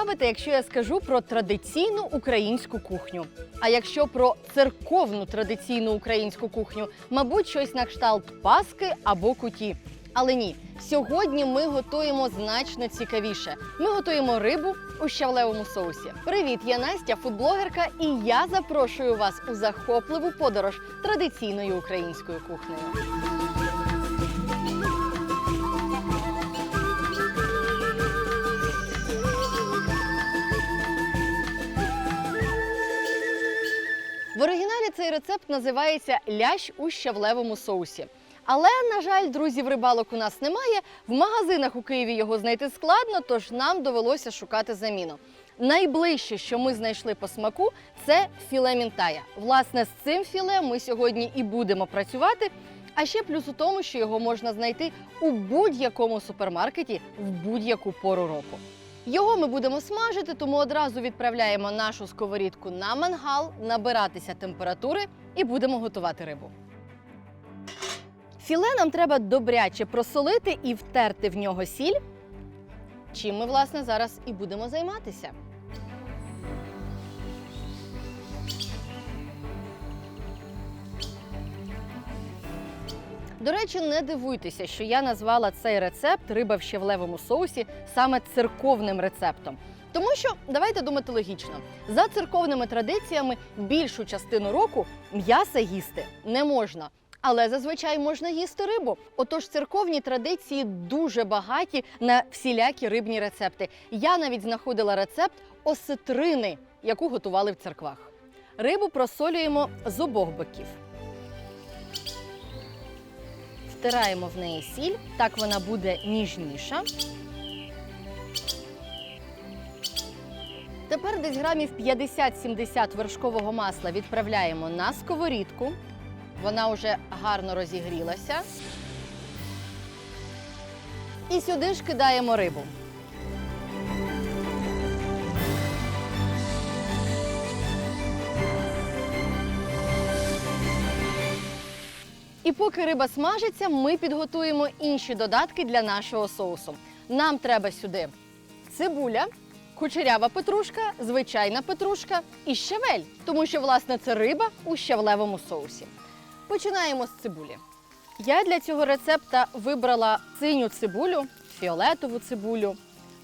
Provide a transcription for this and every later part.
уявите, якщо я скажу про традиційну українську кухню? А якщо про церковну традиційну українську кухню, мабуть, щось на кшталт паски або куті. Але ні, сьогодні ми готуємо значно цікавіше. Ми готуємо рибу у щавлевому соусі. Привіт, я Настя, фудблогерка, і я запрошую вас у захопливу подорож традиційною українською кухнею. В оригіналі цей рецепт називається лящ у щавлевому соусі. Але, на жаль, друзів рибалок у нас немає. В магазинах у Києві його знайти складно, тож нам довелося шукати заміну. Найближче, що ми знайшли по смаку, це філе мінтая. Власне, з цим філе ми сьогодні і будемо працювати. А ще плюс у тому, що його можна знайти у будь-якому супермаркеті в будь-яку пору року. Його ми будемо смажити, тому одразу відправляємо нашу сковорідку на мангал, набиратися температури і будемо готувати рибу. Філе нам треба добряче просолити і втерти в нього сіль. Чим ми, власне, зараз і будемо займатися. До речі, не дивуйтеся, що я назвала цей рецепт риба в щавлевому соусі саме церковним рецептом. Тому що давайте думати логічно, за церковними традиціями більшу частину року м'яса їсти не можна. Але зазвичай можна їсти рибу. Отож, церковні традиції дуже багаті на всілякі рибні рецепти. Я навіть знаходила рецепт осетрини, яку готували в церквах. Рибу просолюємо з обох боків. Втираємо в неї сіль, так вона буде ніжніша. Тепер десь грамів 50-70 вершкового масла відправляємо на сковорідку. Вона вже гарно розігрілася. І сюди ж кидаємо рибу. І поки риба смажиться, ми підготуємо інші додатки для нашого соусу. Нам треба сюди цибуля, кучерява петрушка, звичайна петрушка і щавель, тому що, власне, це риба у щавлевому соусі. Починаємо з цибулі. Я для цього рецепта вибрала синю цибулю, фіолетову цибулю.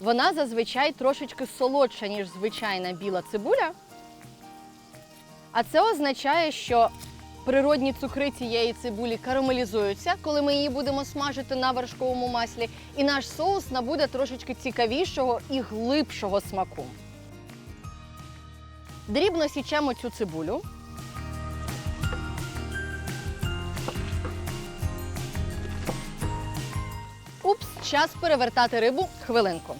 Вона зазвичай трошечки солодша, ніж звичайна біла цибуля. А це означає, що природні цукри цієї цибулі карамелізуються, коли ми її будемо смажити на вершковому маслі, і наш соус набуде трошечки цікавішого і глибшого смаку. Дрібно січемо цю цибулю. Упс, час перевертати рибу хвилинку.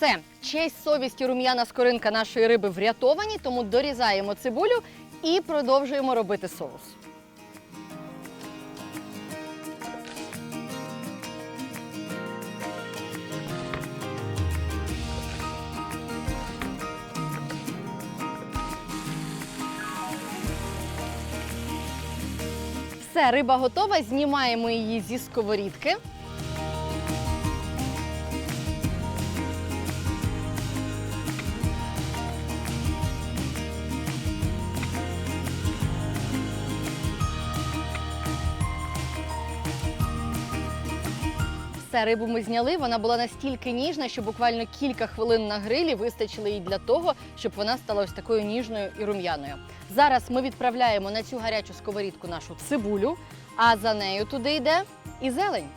Все, честь, совість і рум'яна скоринка нашої риби врятовані, тому дорізаємо цибулю і продовжуємо робити соус. Все, риба готова, знімаємо її зі сковорідки. Все, рибу ми зняли. Вона була настільки ніжна, що буквально кілька хвилин на грилі вистачили їй для того, щоб вона стала ось такою ніжною і рум'яною. Зараз ми відправляємо на цю гарячу сковорідку нашу цибулю, а за нею туди йде і зелень.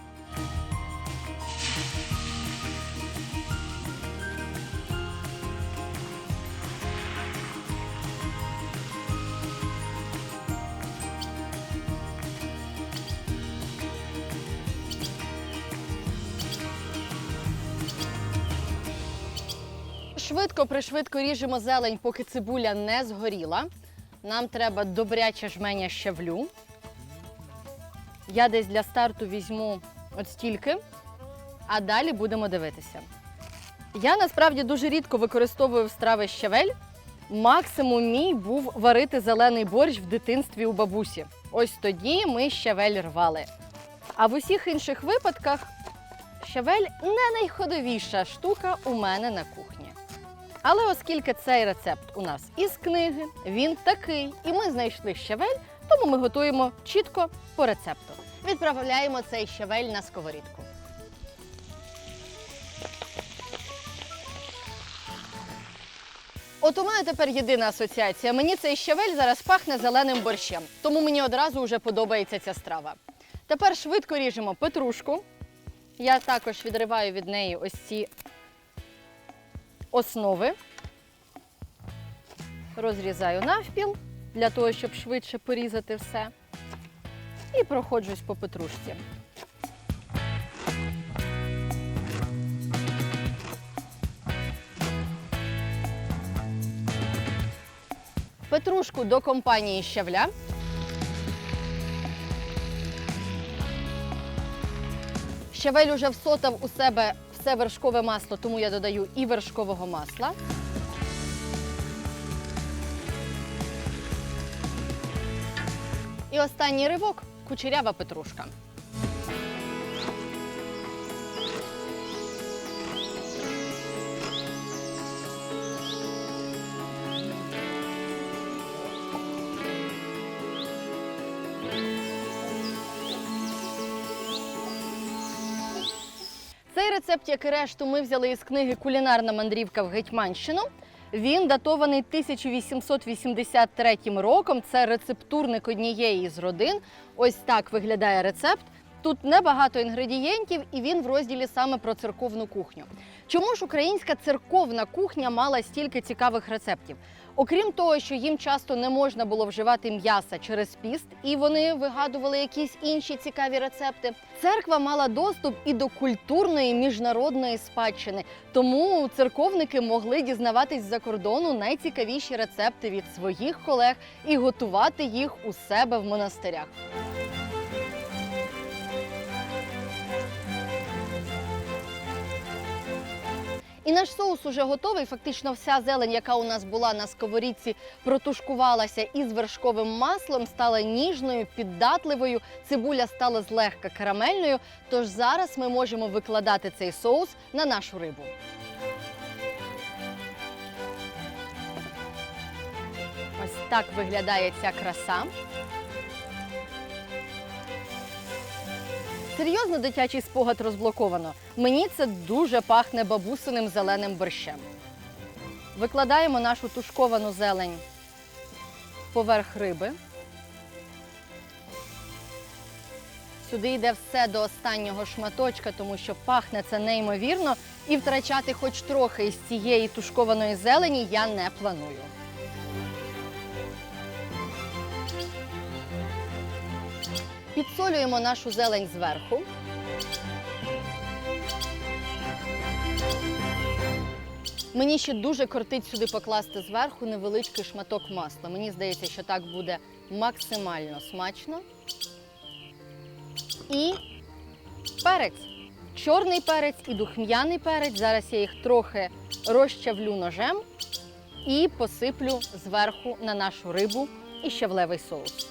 Швидко пришвидко ріжемо зелень, поки цибуля не згоріла. Нам треба добряче жменя щавлю. Я десь для старту візьму от стільки, а далі будемо дивитися. Я насправді дуже рідко використовую в страви щавель. Максимум мій був варити зелений борщ в дитинстві у бабусі. ось тоді ми щавель рвали. А в усіх інших випадках щавель не найходовіша штука у мене на кухні. Але оскільки цей рецепт у нас із книги, він такий, і ми знайшли щавель, тому ми готуємо чітко по рецепту. Відправляємо цей щавель на сковорідку. От у мене тепер єдина асоціація. Мені цей щавель зараз пахне зеленим борщем, тому мені одразу вже подобається ця страва. Тепер швидко ріжемо петрушку. Я також відриваю від неї ось ці основи. Розрізаю навпіл для того, щоб швидше порізати все. І проходжусь по петрушці. Петрушку до компанії щавля. Щавель уже всотав у себе все вершкове масло, тому я додаю і вершкового масла. І останній ривок кучерява петрушка. Рецепт, як і решту, ми взяли із книги Кулінарна мандрівка в Гетьманщину. Він датований 1883 роком. Це рецептурник однієї з родин. Ось так виглядає рецепт. Тут небагато інгредієнтів, і він в розділі саме про церковну кухню. Чому ж українська церковна кухня мала стільки цікавих рецептів? Окрім того, що їм часто не можна було вживати м'яса через піст, і вони вигадували якісь інші цікаві рецепти. Церква мала доступ і до культурної міжнародної спадщини, тому церковники могли дізнаватись з-за кордону найцікавіші рецепти від своїх колег і готувати їх у себе в монастирях. І наш соус уже готовий. Фактично, вся зелень, яка у нас була на сковорідці, протушкувалася із вершковим маслом, стала ніжною, піддатливою. Цибуля стала злегка карамельною. Тож зараз ми можемо викладати цей соус на нашу рибу. Ось так виглядає ця краса. Серйозно дитячий спогад розблоковано. Мені це дуже пахне бабусиним зеленим борщем. Викладаємо нашу тушковану зелень поверх риби. Сюди йде все до останнього шматочка, тому що пахне це неймовірно. І втрачати хоч трохи із цієї тушкованої зелені я не планую. Підсолюємо нашу зелень зверху. Мені ще дуже кортить сюди покласти зверху невеличкий шматок масла. Мені здається, що так буде максимально смачно. І перець. Чорний перець і духм'яний перець. Зараз я їх трохи розчавлю ножем і посиплю зверху на нашу рибу і щавлевий соус.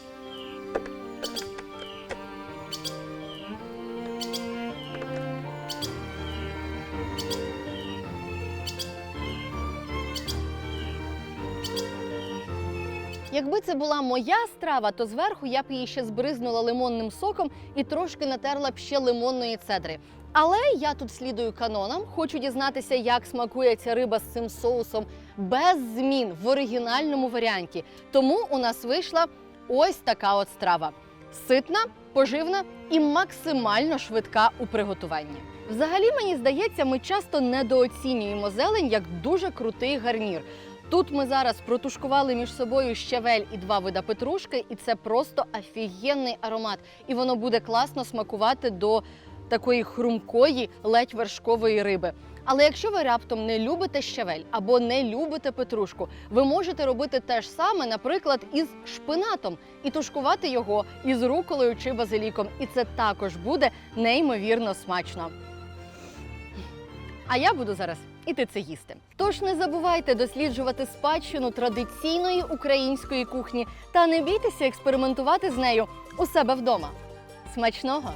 Якби це була моя страва, то зверху я б її ще збризнула лимонним соком і трошки натерла б ще лимонної цедри. Але я тут слідую канонам, хочу дізнатися, як смакує ця риба з цим соусом без змін в оригінальному варіанті. Тому у нас вийшла ось така от страва: ситна, поживна і максимально швидка у приготуванні. Взагалі, мені здається, ми часто недооцінюємо зелень як дуже крутий гарнір. Тут ми зараз протушкували між собою щавель і два вида петрушки, і це просто офігенний аромат. І воно буде класно смакувати до такої хрумкої, ледь вершкової риби. Але якщо ви раптом не любите щавель або не любите петрушку, ви можете робити те ж саме, наприклад, із шпинатом і тушкувати його із руколою чи базиліком. І це також буде неймовірно смачно. А я буду зараз іти це їсти. Тож не забувайте досліджувати спадщину традиційної української кухні та не бійтеся експериментувати з нею у себе вдома. Смачного!